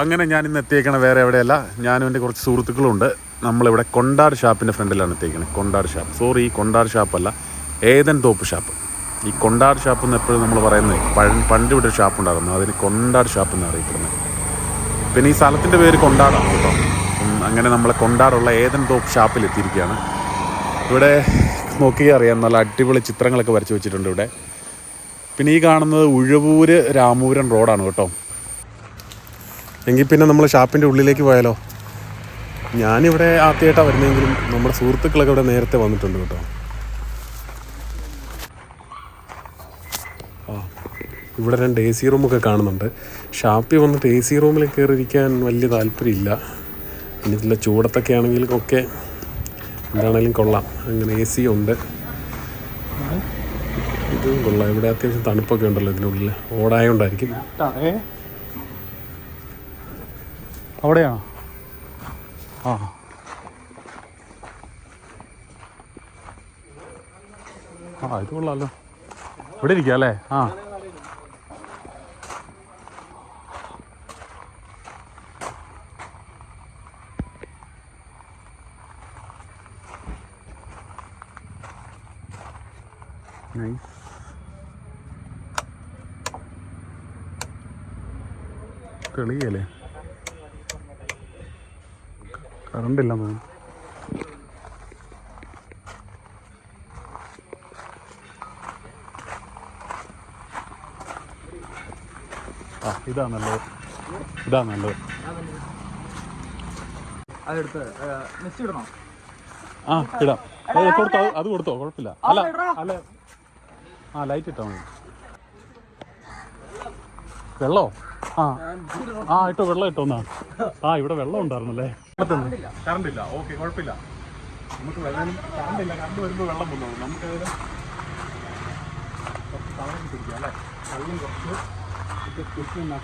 അങ്ങനെ ഞാൻ ഇന്ന് എത്തിയേക്കണ വേറെ എവിടെയല്ല. ഞാനും എന്റെ കുറച്ച് സുഹൃത്തുക്കളുണ്ട്. നമ്മളിവിടെ കൊണ്ടാർ ഷാപ്പിന്റെ ഫ്രണ്ടിലാണ് എത്തിയേക്കണത്. കൊണ്ടാർ ഷാപ്പ്. സോറി കൊണ്ടാർ ഷാപ്പല്ല. ഏതൻ തോപ്പ് ഷാപ്പ്. ഈ കൊണ്ടാർ ഷാപ്പ് എന്ന് എപ്പോഴും നമ്മൾ പറയുന്നത് പണ്ട് ഇവിടെ ഒരു ഷാപ്പ് ഉണ്ടായിരുന്നു. അതിന് കൊണ്ടാർ ഷാപ്പ് എന്ന് അറിയപ്പെടുന്നത്. പിന്നെ ഈ സ്ഥലത്തിന്റെ പേര് കൊണ്ടാടാണ് കേട്ടോ. അങ്ങനെ നമ്മളെ കൊണ്ടാടുള്ള ഏതൻ തോപ്പ് ഷാപ്പിൽ എത്തിയിരിക്കുകയാണ്. ഇവിടെ നോക്കിയാൽ അറിയാം നല്ല അടിപൊളി ചിത്രങ്ങളൊക്കെ വരച്ച് വെച്ചിട്ടുണ്ട് ഇവിടെ. പിന്നെ ഈ കാണുന്നത് ഉഴവൂര് രാമൂരൻ റോഡാണ് കേട്ടോ. എങ്കിൽ പിന്നെ നമ്മൾ ഷാപ്പിന്റെ ഉള്ളിലേക്ക് പോയാലോ? ഞാനിവിടെ ആദ്യമായിട്ടാണ് വരുന്നതെങ്കിലും നമ്മുടെ സുഹൃത്തുക്കളൊക്കെ ഇവിടെ നേരത്തെ വന്നിട്ടുണ്ട് കേട്ടോ. ആ ഇവിടെ രണ്ട് എ സി റൂമൊക്കെ കാണുന്നുണ്ട്. ഷാപ്പിൽ വന്നിട്ട് എ സി റൂമിൽ കയറിയിരിക്കാൻ വലിയ താല്പര്യമില്ല. പിന്നെ ഇതിലെ ചൂടത്തൊക്കെ ആണെങ്കിൽ ഒക്കെ എന്താണെങ്കിലും കൊള്ളാം. അങ്ങനെ എ സി ഉണ്ട്. ഇതും കൊള്ളാം. ഇവിടെ അത്യാവശ്യം തണുപ്പൊക്കെ ഉണ്ടല്ലോ ഇതിനുള്ളിൽ ഓടായോണ്ടായിരിക്കും. അവിടെയാണോ ആ. ആ ഇത് കൊള്ളാമല്ലോ ഇവിടെ ഇരിക്കുക അല്ലേ? ആ. നൈസ് കറണ്ട് ഇല്ല തോന്നുന്നു. ആ ഇതാ നല്ലത്. ഇതാ നല്ലത്. ആ ഇടാം. ഏ, കൊടുത്തോ അത് അത് കൊടുത്തോ കുഴപ്പമില്ല. അല്ല അല്ല. ആ ലൈറ്റ് ഇട്ടാ മതി. വെള്ളോ? ആ. ആ ഇട്ടോ വെള്ളം ഇട്ടോ എന്നാ ആ ഇവിടെ വെള്ളം ഉണ്ടായിരുന്നല്ലേ? കറണ്ട് ഇല്ല ഓക്കെ കുഴപ്പമില്ല. നമുക്ക് വെള്ളം കറണ്ട് ഇല്ല കറണ്ട് വരുമ്പോൾ വെള്ളം നമുക്ക് അതിന് കുറച്ച് സാധനം പിടിക്കാം അല്ലേ? വെള്ളം കുറച്ച് ഇത് കുറ്റിയെന്നാ.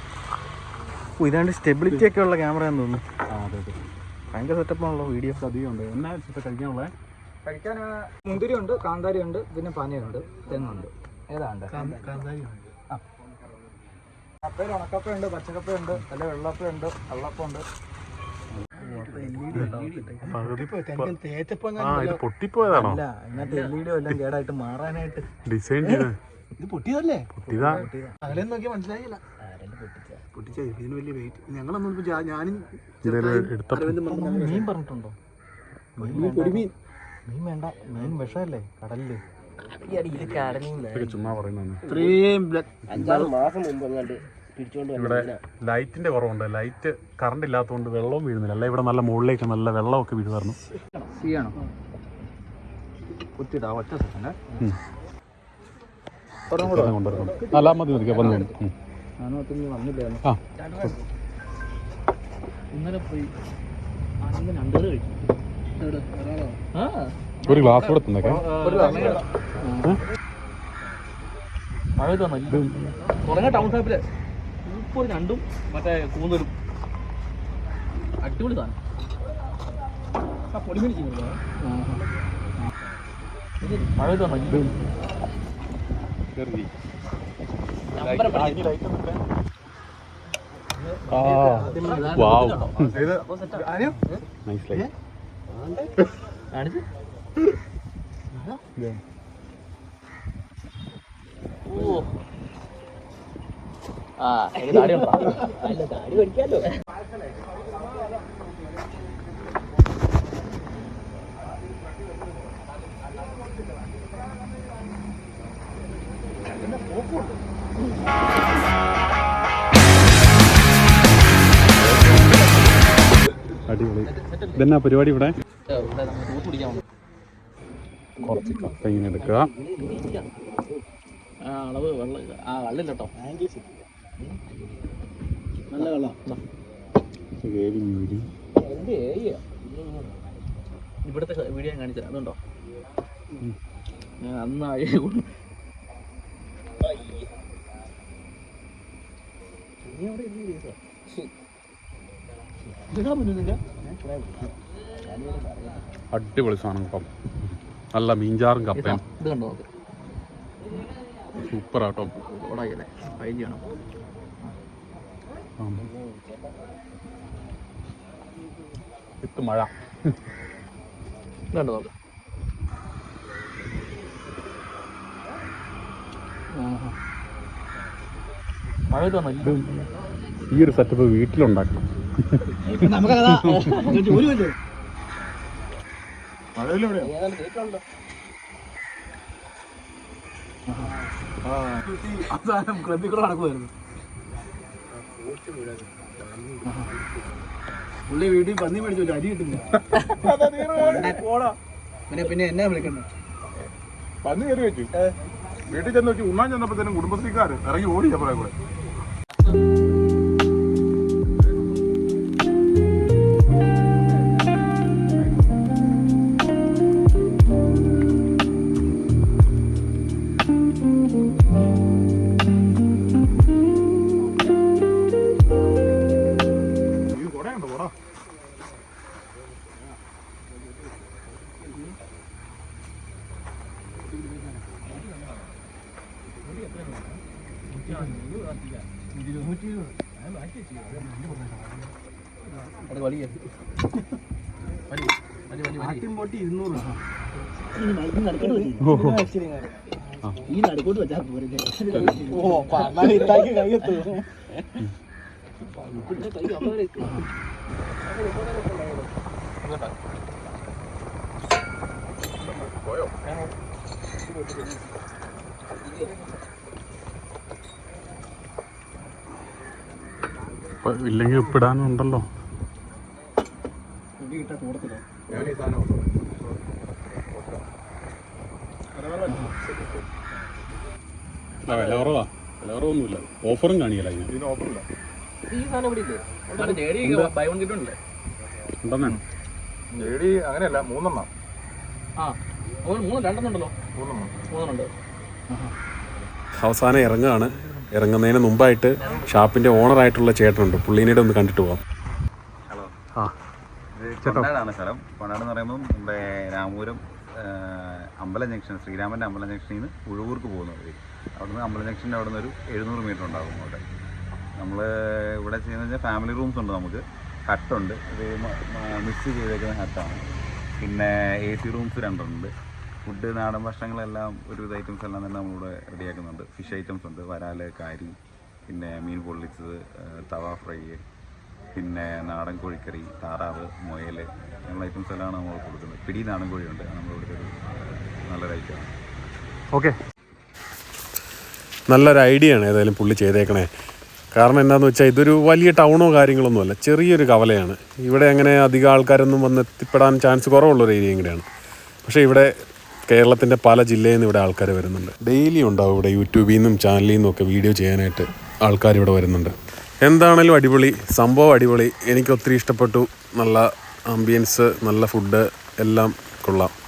ഇതാണ്ട് സ്റ്റെബിലിറ്റി ഒക്കെ ഉള്ള ക്യാമറ എന്ന് തോന്നുന്നു. ആ അതെ അതെ. ഭയങ്കര സെറ്റപ്പാണല്ലോ വീഡിയോ അധികം ഉണ്ട്. എന്നാ ഇപ്പം കഴിക്കാനുള്ളത് കഴിക്കാൻ മുന്തിരി ഉണ്ട് കാന്താരി ഉണ്ട് പിന്നെ പനിയുണ്ട് തെങ്ങുണ്ട്. ഏതാണ്ട്? കപ്പയിൽ ഉണക്കപ്പയുണ്ട് ഉണ്ട് അല്ല വെള്ളപ്പയുണ്ട് വെള്ളപ്പ ഉണ്ട് വെള്ളപ്പ പൊട്ടിപ്പോയതാണോ? അല്ല എല്ലാം കേടായിട്ട് മാറാനായിട്ട്. ഡിസൈൻ ചെയ്ത്. ഇത് പൊട്ടിയതല്ലേ? പൊട്ടിയതാ. നോക്കി മനസ്സിലായില്ല. പൊട്ടിച്ച? ഇതിന് വലിയ വെയിറ്റ് ഞങ്ങളൊന്നും ഞാനും മീൻ പറഞ്ഞിട്ടുണ്ടോ? പൊടിമീൻ മീൻ വേണ്ട. മീൻ വിഷമല്ലേ? കടലിൽ. ചുമ്മാ പറയുന്നതാണ്. ഇവിടെ ലൈറ്റിന്റെ കുറവുണ്ട്. ലൈറ്റ് കറണ്ട് ഇല്ലാത്തതുകൊണ്ട് വെള്ളവും വീഴുന്നില്ല. അല്ല ഇവിടെ നല്ല മുകളിലേക്ക് നല്ല വെള്ളമൊക്കെ വീഴുമായിരുന്നു. അല്ല മതി മതി അപ്പം ഇന്നലെ പോയി ഒരു ഗ്ലാസ് കൂടെ തന്നേക്കെ. ടൗൺ ഷാപ്പിൽ ഇപ്പോൾ രണ്ടും മറ്റേ കൂന്തലും. അടിപൊളി സാധനം. മഴ തന്നു നൈസ് ലൈറ്റ് കാണിച്ച്. ഓ ആ എനിക്ക് താടി ഉണ്ടോ അല്ല താടി പഠിക്കാലോ അടിപൊളി. ഇതെന്നാ പരിപാടി ഇവിടെ? ഇവിടെ കുറച്ച് കപ്പ എടുക്കുക. അളവ് വെള്ളം ആ വെള്ളം. കേട്ടോ നല്ല വെള്ളം ഇവിടുത്തെ വീഡിയോ ഞാൻ കാണിച്ചത്. അതുണ്ടോ? ഞാൻ അന്ന് അഴയെ അടിപൊളി സാധനം കേട്ടോ. നല്ല മീൻചാറും കപ്പയും. ഇത് കണ്ടോ? സൂപ്പർ ആട്ടോ. ഇട്ട് മഴ. ഈ ഒരു സെറ്റപ്പ് വീട്ടിലുണ്ടാക്കണം നമുക്കതാ. ജോലി പറ്റും അവസാനം ക്ലബിൽ കൂടെ നടക്കുമായിരുന്നു പുള്ളി വീട്ടിൽ പന്നി മേടിച്ചു അരി കിട്ടില്ല പിന്നെ പിന്നെ എന്നെ വിളിക്കണ്ട. പന്നി കയറി വെച്ചു. വീട്ടിൽ ചെന്ന് വെച്ചു ഉണ്ണാൻ ചെന്നപ്പോഴത്തേനും കുടുംബശ്രീക്കാർ ഇറങ്ങി ഓടി അപ്പുറേ കൂടെ. ഈ നടുക്കോട്ട് വെച്ചാൽ പോരെ ഓ ഇട്ടാക്കി കൈയെത്തു കൈ ഇല്ലെങ്കിൽ ഉപ്പിടാനുണ്ടല്ലോ വില കുറവാ. വില കുറവൊന്നുമില്ല. ഓഫറും കാണിക്കല ഇതിന് ഇതിന് ഓഫറില്ല. ഈ സാധനം ഇവിടെ ഇല്ലേ? അത് നേടി ബൈ വൺ കിട്ടുന്നില്ലേ ഉണ്ടെന്നേ. ജേഡി അങ്ങനെയല്ല മൂന്നെണ്ണം. ആ മൂന്ന് മൂന്ന് രണ്ടെണ്ണുണ്ടല്ലോ മൂന്നെണ്ണം. മൂന്നെണ്ണുണ്ട് അവസാനം ഇറങ്ങുകയാണ്. ഇറങ്ങുന്നതിന് മുമ്പായിട്ട് ഷാപ്പിന്റെ ഓണറായിട്ടുള്ള ചേട്ടനുണ്ട്. പുള്ളീനയുടെ ഒന്ന് കണ്ടിട്ട് പോവാം. ഹലോ. ആ. കൊണ്ടാടാണ് സ്ഥലം. കൊണ്ടാട് എന്ന് പറയുമ്പോൾ നമ്മുടെ രാമപുരം ആ, അമ്പലം ജംഗ്ഷൻ ശ്രീരാമന്റെ അമ്പലം ജംഗ്ഷനിൽ നിന്ന് ഉഴവൂർക്ക് പോകുന്ന വഴി. അവിടുന്ന് അമ്പലം ജംഗ്ഷന്റെ അവിടെ നിന്ന് ഒരു എഴുന്നൂറ് മീറ്റർ ഉണ്ടാകും അവിടെ നമ്മൾ ഇവിടെ ചെയ്യുന്ന വെച്ചാൽ ഫാമിലി റൂംസ് ഉണ്ട് നമുക്ക്. ഹട്ടുണ്ട്. ഇത് മിക്സ് ചെയ്തേക്കുന്ന ഹട്ടാണ്. പിന്നെ എ സി റൂംസ് രണ്ടുണ്ട്. ഫുഡ് നാടൻ ഭക്ഷണങ്ങളെല്ലാം ഒരുവിധ ഐറ്റംസ് എല്ലാം തന്നെ നമ്മളിവിടെ റെഡിയാക്കുന്നുണ്ട്. ഫിഷ് ഐറ്റംസ് ഉണ്ട്. വരാൽ കാരി പിന്നെ മീൻ പൊള്ളിച്ചത് തവ ഫ്രൈ പിന്നെ നാടൻ കോഴിക്കറി താറാവ് മുയൽ അങ്ങനെയുള്ള ഐറ്റംസ് എല്ലാം നമ്മൾ കൊടുക്കുന്നത്. പിടി നാടൻ കോഴിയുണ്ട് നമ്മളിവിടുത്തെ ഒരു നല്ലൊരു ഐറ്റമാണ് ഓക്കെ. നല്ലൊരു ഐഡിയ ആണ് ഏതായാലും പുള്ളി ചെയ്തേക്കണേ. കാരണം എന്താണെന്ന് വെച്ചാൽ ഇതൊരു വലിയ ടൗണോ കാര്യങ്ങളൊന്നുമല്ല ചെറിയൊരു കവലയാണ്. ഇവിടെ അങ്ങനെ അധികം ആൾക്കാരൊന്നും വന്ന് എത്തിപ്പെടാൻ ചാൻസ് കുറവുള്ളൊരു ഏരിയയും കൂടെയാണ് പക്ഷേ ഇവിടെ കേരളത്തിന്റെ പല ജില്ലയിൽ നിന്ന് ഇവിടെ ആൾക്കാർ വരുന്നുണ്ട്. ഡെയിലി ഉണ്ടാവും ഇവിടെ യൂട്യൂബിൽ നിന്നും ചാനലിൽ നിന്നും ഒക്കെ വീഡിയോ ചെയ്യാനായിട്ട് ആൾക്കാർ ഇവിടെ വരുന്നുണ്ട്. എന്താണേലും അടിപൊളി സംഭവം അടിപൊളി. എനിക്ക് ഒത്തിരി ഇഷ്ടപ്പെട്ടു. നല്ല ആംബിയൻസ് നല്ല ഫുഡ് എല്ലാം കൊള്ളാം.